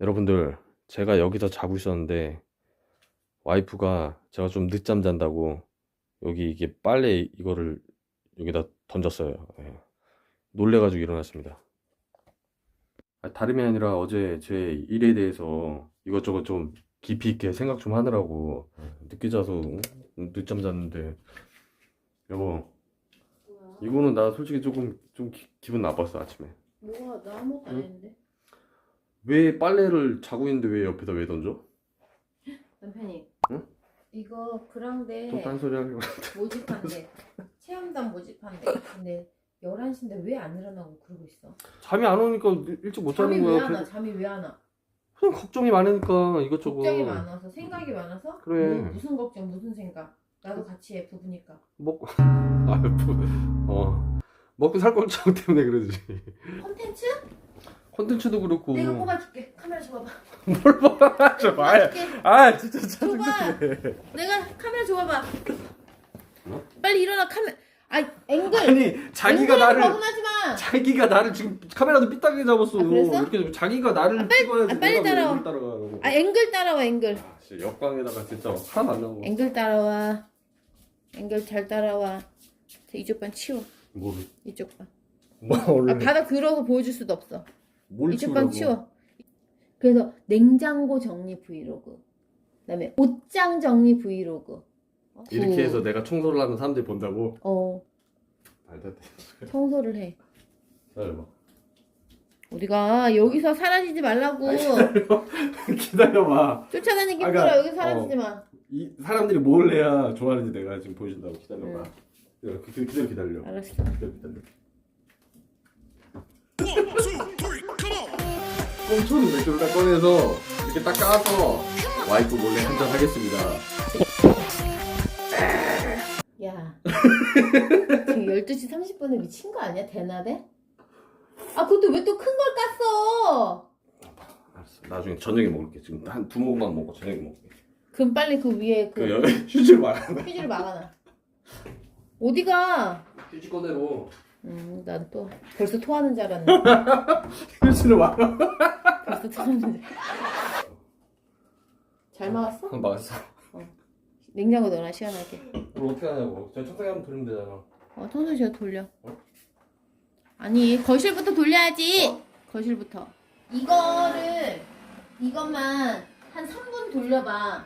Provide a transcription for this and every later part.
여러분들, 제가 여기서 자고 있었는데, 와이프가 제가 좀 늦잠 잔다고, 여기 이게 빨래 이거를 여기다 던졌어요. 예. 놀래가지고 일어났습니다. 아, 다름이 아니라 어제 제 일에 대해서 이것저것 좀 깊이 있게 생각 좀 하느라고 늦게 자서 어? 늦잠 잤는데, 여보? 이거는 나 솔직히 조금 좀 기, 기분 나빴어, 아침에. 뭐가 나 아무것도 안 응? 했는데 왜 빨래를 자고 있는데 왜 옆에다 왜 던져? 남편이 응? 이거 그랑데 또 딴소리 하려고. 모집한대 체험단 모집한대 근데 11시인데 왜 안 일어나고 그러고 있어 잠이 안 오니까 일찍 못 잠이 자는 왜 거야. 안 와? 잠이 왜 안 와? 그냥 걱정이 많으니까 이것저것. 걱정이 많아서 생각이 많아서 그래. 뭐, 무슨 걱정 무슨 생각 나도 같이 해 부부니까 먹고 아유 부- 어 먹고 살 걱정 때문에 그러지. 컨텐츠? 콘텐츠도 그렇고. 내가 뽑아줄게 카메라 줘봐봐 뭘 봐. 뽑아줄게 아 진짜 짜증나. 내가 카메라 줘봐봐 뭐? 빨리 일어나 카메라 아 앵글 아니 자기가 나를 벗어나지 마 자기가 나를 지금 카메라도 삐딱하게 잡았어. 아, 그랬어? 이렇게 자기가 나를 아, 빨리- 찍어야지. 아, 빨리 내가 왜 따라와. 이걸 따라가라고. 아 앵글 따라와 앵글 아, 진짜 역광에다가 진짜 하나도 안 나오고. 앵글 따라와. 앵글 잘 따라와. 자, 이쪽 반 치워. 뭘? 이쪽 반. 뭐 아, 원래 바닥 더러워서 보여줄 수도 없어. 뭘 이쪽 반 치우라고. 치워. 그래서 냉장고 정리 브이로그. 그다음에 옷장 정리 브이로그. 어, 이렇게 구. 해서 내가 청소를 하면 사람들이 본다고. 어 말도 안 돼. 청소를 해. 기다려봐. 우리가 여기서 사라지지 말라고. 기다려봐. 쫓아다니기 아, 힘들어. 그러니까, 여기 사라지지 마. 이 사람들이 뭘 해야 좋아하는지 내가 지금 보여준다고 기다려봐. 응. 기다려, 기다려, 기다려, 기다려. 알았어. 기다려, 기다려. 꽁초는 맥주를 딱 꺼내서 이렇게 딱 까서 와이프 몰래 한잔 하겠습니다. 야. 지금 12시 30분에 미친 거 아니야? 대낮에? 아, 그것도 왜 또 큰 걸 깠어? 알았어. 나중에 저녁에 먹을게. 지금 한 두 모금만 먹고 저녁에 먹을게. 그럼 빨리 그 위에 그 그 여기 휴지를 말하는 휴지를 막아놔. 어디가? 휴지 꺼내로 음, 난 또 벌써 토하는 줄 알았네. 휴지를 말아. 벌써 토하는 줄. 잘 막았어? 한 막았어. 냉장고 넣어놔 시원하게. 그걸 어떻게 하냐고. 저 청소기 한번 돌리면 되잖아. 어, 청소기 저 돌려. 어? 아니 거실부터 돌려야지. 거실부터. 이거를 이것만 한 3분 돌려봐.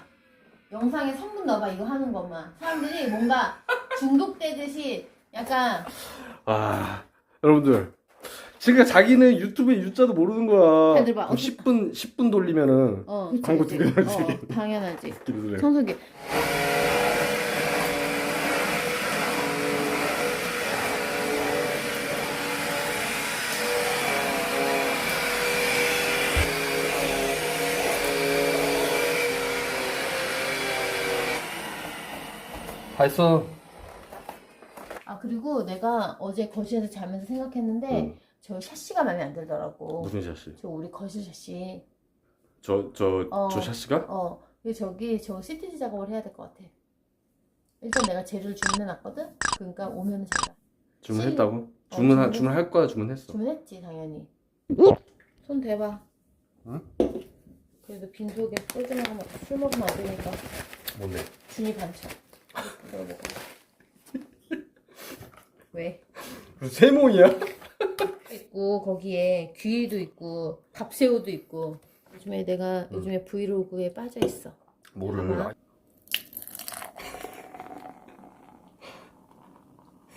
영상에 3분 넣어봐 이거 하는 것만. 사람들이 뭔가 중독되듯이 약간 아 여러분들 지금 자기는 유튜브에 유자도 모르는 거야. 잘 들어봐. 그럼 10분 10분 돌리면은 어 광고 그치, 두 그치. 개나 어, 당연하지. 청소기. 다 했어. 아 그리고 내가 어제 거실에서 자면서 생각했는데 응. 저 샤시가 마음에 안 들더라고. 무슨 샷이? 저 우리 거실 샤시. 저저 저 어. 샷이가? 어. 근데 저기 저 시티지 작업을 해야 될 것 같아. 일단 내가 재료를 주문해놨거든. 그러니까 오면은 잘라. 주문했다고? 어, 주문하 주문했- 주문할 거야 주문했어. 주문했지 당연히. 손 대봐. 응? 그래도 빈속에 소주 먹으면 술 먹으면 안 되니까 뭔데? 준이 반찬. 이거 먹어. 왜? 세모이야? 있고 거기에 귀도 있고 밥새우도 있고 요즘에 내가 요즘에 브이로그에 빠져 있어. 뭐를?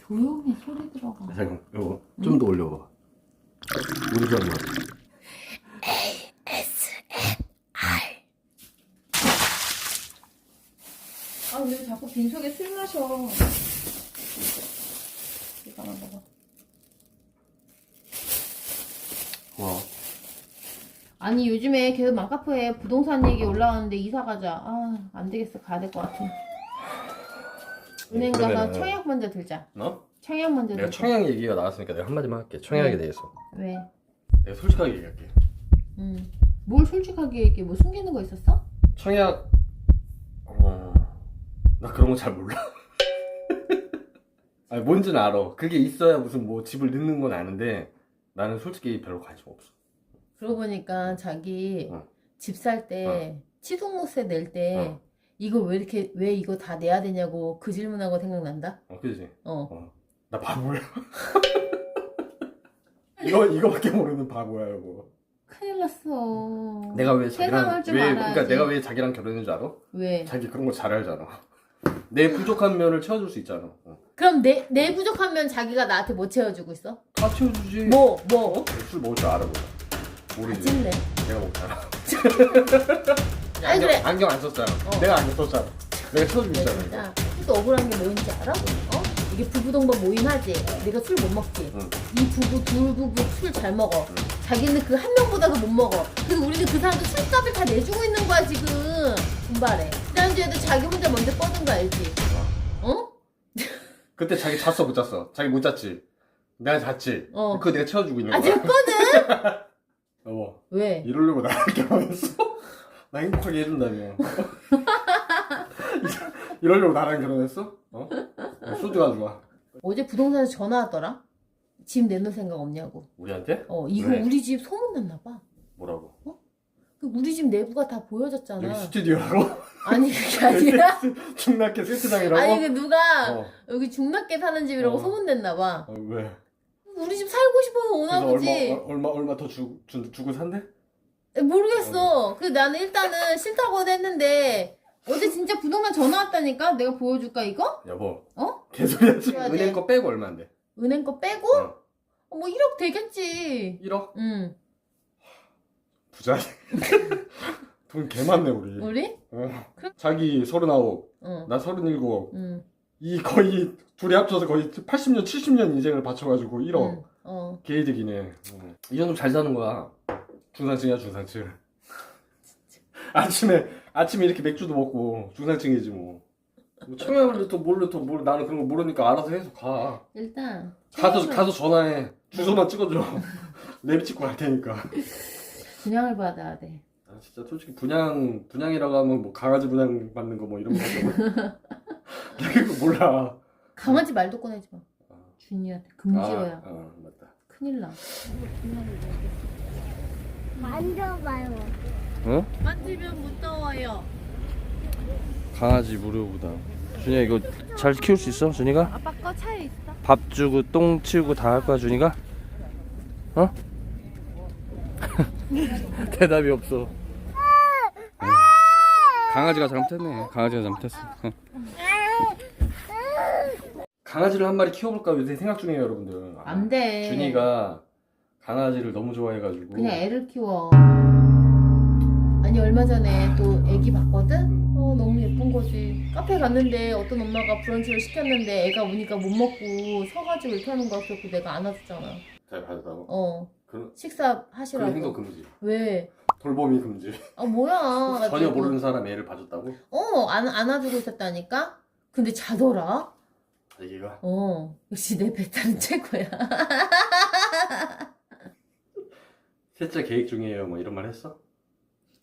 조용히 소리 들어가. 잠깐 이거 좀 더 올려봐. 우리 좀 봐. 아왜 자꾸 빈속에 술 마셔? 이거 하나 먹어. 와. 아니 요즘에 계속 맘카페에 부동산 얘기 올라왔는데 이사 가자. 아 안 되겠어 가야 될 것 같아. 은행 가서 그러면은- 청약 먼저 들자. 너? 청약 먼저 내가 들자. 청약 얘기가 나왔으니까 내가 한마디만 할게. 청약에 네. 대해서. 왜? 내가 솔직하게 얘기할게. 음. 뭘 솔직하게 얘기해? 뭐 숨기는 거 있었어? 청약 어... 나 그런 거 잘 몰라. 아니 뭔지는 알아. 그게 있어야 무슨 뭐 집을 넣는 건 아는데 나는 솔직히 별로 관심 없어. 그러고 보니까 자기 어. 집 살 때 취득세 낼때 이거 왜 이렇게 왜 이거 다 내야 되냐고 그 질문하고 생각난다. 어, 그지? 어. 어. 나 바보야. 이거 이거밖에 모르는 바보야 이거. 큰일 났어. 내가 왜 세상을 자기랑 좀왜 알아야지. 그러니까 내가 왜 자기랑 결혼한 줄 알아? 왜? 자기 그런 거 잘 알잖아. 내 부족한 면을 채워줄 수 있잖아. 어. 그럼 내, 내 부족하면 자기가 나한테 뭐 채워주고 있어? 다 채워주지. 뭐, 뭐? 어? 술 먹을 줄 알아 뭐. 모르지. 아찔래. 내가 먹잖아. 아니, 그래. 안경 안 썼잖아. 어. 내가 안경 썼잖아. 내가 있잖아. 진짜. 또 억울한 게 뭐인지 알아? 어? 이게 부부동반 모임 하지? 내가 술 못 먹지? 응. 이 부부, 둘 부부 술 잘 먹어. 응. 자기는 그 한 명보다도 못 먹어. 그래서 우리는 그 사람도 술값을 다 내주고 있는 거야, 지금. 분발해. 지난주에도 자기 혼자 먼저 뻗은 거 알지? 어? 그때 자기 잤어 못 잤어? 자기 못 잤지? 내가 잤지? 어. 그거 내가 채워주고 있는 아, 거야. 됐거든? 여보 왜? 이러려고 나랑 결혼했어? 나 행복하게 해준다며. 이러려고 나랑 결혼했어? 어? 소주 가져와. 어제 부동산에서 전화하더라? 집 내놓을 생각 없냐고. 우리한테? 어, 이거 왜? 우리 집 소문났나 봐. 뭐라고? 그 우리 집 내부가 다 보여졌잖아. 여기 스튜디오라고? 아니, 그게 아니라. 중학교 세트장이라고? 아니, 그 누가 어. 여기 중낮게 사는 집이라고 어. 소문냈나 봐. 어, 왜? 우리 집 살고 싶어서 오나 그래서 보지. 얼마, 얼마, 얼마 더 주, 주, 주고 산대? 에, 모르겠어. 그 나는 일단은 싫다고 했는데 어제 진짜 부동산 전화 왔다니까? 내가 보여줄까 이거? 여보. 어? 개소리 하지 은행 돼. 거 빼고 얼마인데? 은행 거 빼고? 어. 어, 뭐 1억 되겠지. 1억? 응. 부자. 돈 개 많네, 우리. 우리? 어. 자기 서른아홉, 응. 나 서른일곱. 응. 이 거의 둘이 합쳐서 거의 80년, 70년 인생을 바쳐가지고 1억. 응. 어. 개이득이네. 어. 이 정도 잘 사는 거야. 중산층이야, 중산층. 아침에, 아침에 이렇게 맥주도 먹고 중산층이지 뭐. 뭐 청약을 또 뭘로 또 뭘, 나는 그런 거 모르니까 알아서 해서 가. 일단 가서, 청약을- 가서 전화해. 주소만 찍어줘. 내비 찍고 갈 테니까. 분양을 받아야 돼. 아, 진짜 솔직히 분양, 분양이라고 하면 뭐 강아지 분양 받는 거 뭐 이런 거. 나 그거 몰라. 강아지 말도 꺼내지 마. 아, 준이한테 금지어야. 아, 아, 맞다. 큰일 나. 만져봐요. 어? 만지면 무서워요. 강아지 무료보다. 준이야 이거 잘 키울 수 있어? 준이가? 아빠 거 차에 있어. 밥 주고 똥 치우고 다 할 거야 준이가? 어? 대답이 없어. 응. 강아지가 잘못했네. 강아지가 잘못했어. 응. 강아지를 한 마리 키워볼까 요새 생각 중이에요 여러분들. 안 돼. 준이가 강아지를 너무 좋아해가지고. 그냥 애를 키워. 아니 얼마 전에 또 애기 봤거든? 어 너무 예쁜 거지. 카페 갔는데 어떤 엄마가 브런치를 시켰는데 애가 우니까 못 먹고 서가지고 이렇게 하는 거야. 그래서 내가 안아줬잖아. 잘 받았다고? 어 그, 식사 그 하시라고. 행동 금지. 왜? 돌봄이 금지. 아 뭐야? 나 전혀 모르는 사람 애를 봐줬다고? 어 안, 안아주고 있었다니까? 근데 자더라? 애기가? 어 역시 내 배탈은 최고야. 셋째 계획 중이에요 뭐 이런 말 했어?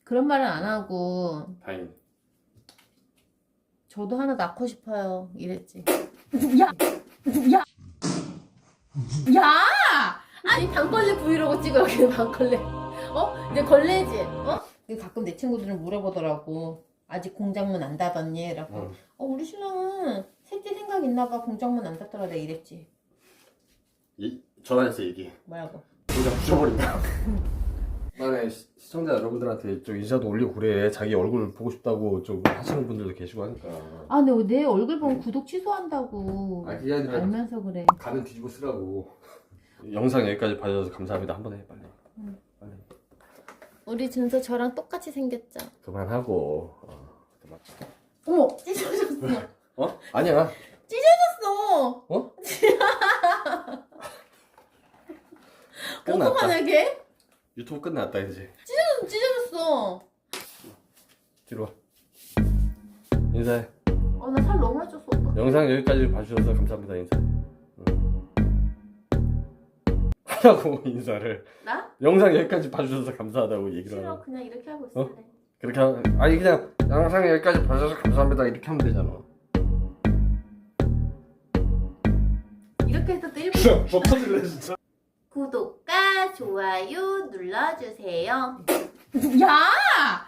그런 말은 안 하고 다행. 저도 하나 낳고 싶어요. 이랬지. 야! 야! 야! 아니, 방걸레 브이로그 찍어, 여기 방걸레. 어? 이제 걸레지? 어? 가끔 내 친구들은 물어보더라고. 아직 공장문 안 닫았니? 라고. 어. 어, 우리 신랑은 셋째 생각 있나 봐. 공장문 안 닫더라. 내가 이랬지. 이, 전화해서 얘기해. 뭐라고? 그냥 부셔버린다. 만에 시청자 여러분들한테 좀 인사도 올리고 그래. 자기 얼굴 보고 싶다고 좀 하시는 분들도 계시고 하니까. 아, 근데 내 얼굴 보면 구독 취소한다고. 아 그게 아니라 알면서 그래. 가는 뒤집어 쓰라고. 영상 여기까지 봐주셔서 감사합니다. 한 번 해 빨리. 우리 준서 저랑 똑같이 생겼죠? 그만하고. 어, 그만. 어머! 찢어졌어. 어? 아니야. 찢어졌어! 어? 어떡하냐. 걔? 유튜브 끝났다 이제. 찢어졌어. 뒤로 와. 인사해. 아, 나 살 너무 많이 쪘어, 오빠. 영상 여기까지 봐주셔서 감사합니다 인사. 하라고 인사를. 나? 영상 여기까지 봐주셔서 감사하다고 얘기를 싫어, 하고. 그냥 이렇게 하고 어? 있을래. 그렇게 하, 아니 그냥 영상 여기까지 봐주셔서 감사합니다 이렇게 하면 되잖아. 이렇게 해서 또 1분. 뭐 터질래 진짜. 구독과 좋아요 눌러주세요. 야!